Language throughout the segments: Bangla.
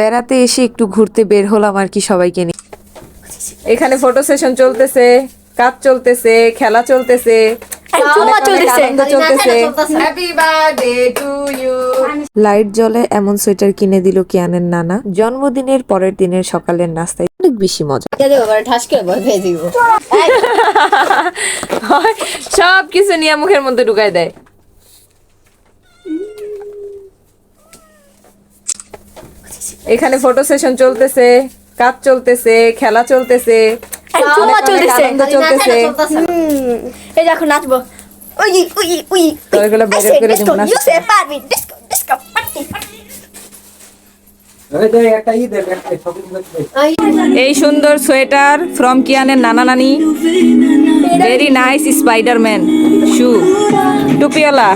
বেড়াতে এসে একটু ঘুরতে বের হলাম আর কি সবাইকে নিয়ে। এখানে ফটো সেশন চলতেছে কাজ চলতেছে খেলা চলতেছে। চুমা অনেক চলতেছে। আনন্দ চলতেছে। Happy birthday to you light জ্বলে এমন সোয়েটার কিনে দিল কিয়ানের নানা। জন্মদিনের পরের দিনের সকালের নাস্তায় অনেক বেশি মজা। সব কিছু নিয়ে মুখের মধ্যে ঢুকাই দেয়। এখানে ফটো সেশন চলতেছে কাজ চলতেছে খেলা চলতেছে। এই দেখো নাচবো। এগুলো করে দিব না। পারবি ডিস্কো ডিস্কো পার্টি এই সুন্দর সোয়েটার ফ্রম কিয়ানের নানা নানি। ভেরি নাইস স্পাইডারম্যান শু টুপিওয়ালা।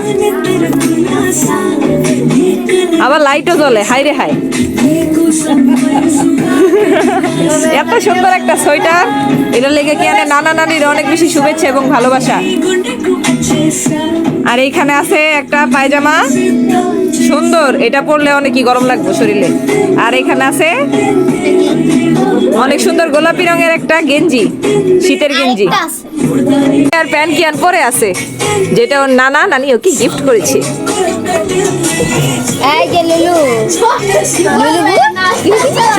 আবার লাইটও জ্বলে হাই রে হাই। এত সুন্দর একটা সোয়েটার। এটা লেগে কিয়ানের নানা নানির অনেক বেশি শুভেচ্ছা এবং ভালোবাসা। আর এইখানে আছে একটা পায়জামা। সুন্দর এটা পরলে অনেকই গরম লাগবে শরীরে। আর এখানে আছে অনেক সুন্দর গোলাপি রঙের একটা গেঞ্জি শীতের গেঞ্জি। আর প্যান্ট কি আর পরে আছে? যেটা ওর নানা নানি ওকে গিফট করেছে।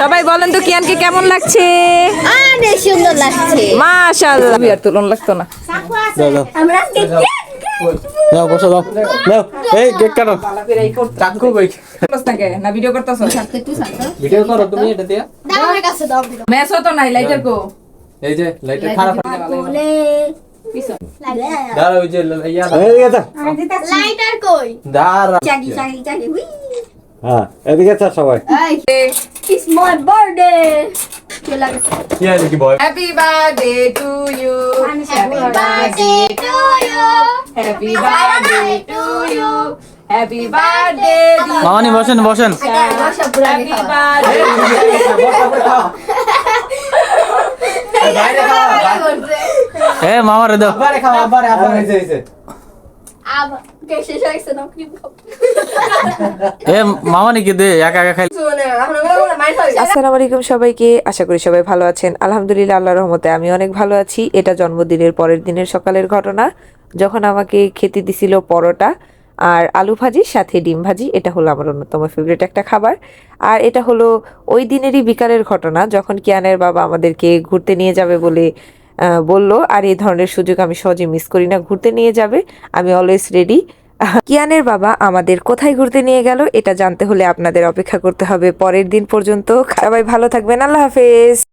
সবাই বলেন তো কিয়ানকে কেমন লাগছে? আরে সুন্দর লাগছে। মাশাআল্লাহ। আর তুলন লাগতো না। দাও দাও। আমরা দাও। বসো দাও। দাও। এই কেক কাটো। চাকু কই না ভিডিও করতেছ? ভিডিও করো তুমি এটা দিয়া। আমার কাছে দাও। ম্যাচ হতো নাই লাইটার কো। এই যে লাইটটা খারাপ বলে দাঁড়া ওই যে ইয়া লাইটার কই? দাঁড়া। চাকি চাকি চাকি হ্যাঁ এদিকে চা সবাই। It's my birthday happy birthday to you happy birthday to you happy birthday to you happy birthday মামানি বসেন বসেন। বসা পুরা এ মামারে দাও। আবারে খাও আবারে আবারে হয়েছে হয়েছে। আবার কে শেষ হয়ে গেছে না ক্রিম খাও এ মামানি কি দে একা একা খাই শুনে এখন ওগুলো মাইন্ড হবে আসসালামু আলাইকুম সবাইকে আশা করি সবাই ভালো আছেন। আলহামদুলিল্লাহ আল্লাহর রহমতে আমি অনেক ভালো আছি। এটা জন্মদিনের পরের দিনের সকালের ঘটনা। যখন আমাকে খেতে দিছিল পরোটা আর আলু ভাজি সাথে ডিম ভাজি এটা হলো আমার অন্যতম ফেভারিট একটা খাবার। আর এটা হলো ওই দিনেরই বিকালের ঘটনা যখন কিয়ানের বাবা আমাদেরকে ঘুরতে নিয়ে যাবে বলে বলল, আর এই ধরনের সুযোগ আমি সহজে মিস করি না, ঘুরতে নিয়ে যাবে, আমি অলওয়েজ রেডি কিয়ানের বাবা আমাদের কোথায় ঘুরতে নিয়ে গেল, এটা জানতে হলে আপনাদের অপেক্ষা করতে হবে পরের দিন পর্যন্ত। সবাই ভালো থাকবেন, আল্লাহ হাফেজ।